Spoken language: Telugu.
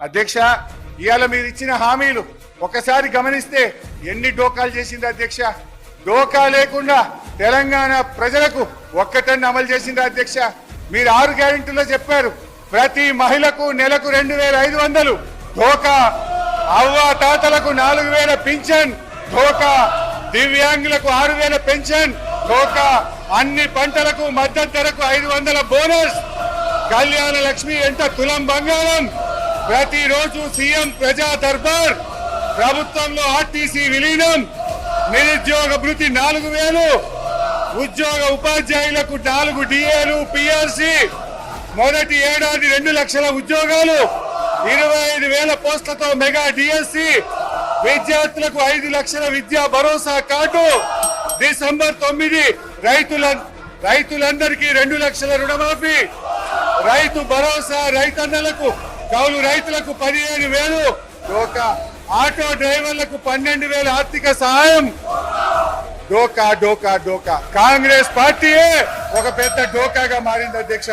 అధ్యక్ష ఇవాళ మీరు ఇచ్చిన హామీలు ఒకసారి గమనిస్తే ఎన్ని డోకాలు చేసింది అధ్యక్ష? డోకా లేకుండా తెలంగాణ ప్రజలకు ఒక్కటన్ను అమలు చేసింది అధ్యక్ష. మీరు ఆరు గ్యారెంటీలో చెప్పారు ప్రతి మహిళకు నెలకు రెండు వేల ఐదు వందలు ధోకా అవ్వ తాతలకు నాలుగు వేల పింఛన్ ధోకా దివ్యాంగులకు ఆరు వేల పెన్షన్ ధోకా అన్ని పంటలకు మద్దతు ధరకు ఐదు వందల బోనస్ కళ్యాణ లక్ష్మి ఎంత తులం బంగారం ప్రతిరోజు సీఎం ప్రజా దర్బార్ ప్రభుత్వంలో ఆర్టీసీ విలీనం నిరుద్యోగ భృతి నాలుగు వేలు ఉద్యోగ ఉపాధ్యాయులకు నాలుగు డిఏలు పిఆర్సి మొదటి ఏడాది రెండు లక్షల ఉద్యోగాలు ఇరవై ఐదు వేల పోస్టులతో మెగా డిఎస్సి విద్యార్థులకు ఐదు లక్షల విద్యా భరోసా కార్డు డిసెంబర్ తొమ్మిది రైతుల రైతులందరికీ రెండు లక్షల రుణమాఫీ రైతు భరోసా రైతన్నలకు కౌలు రైతులకు పదిహేను వేలు డోకా ఆటో డ్రైవర్లకు పన్నెండు వేల ఆర్థిక సహాయం. డోకా డోకా డోకా. కాంగ్రెస్ పార్టీయే ఒక పెద్ద డోకాగా మారింది అధ్యక్ష.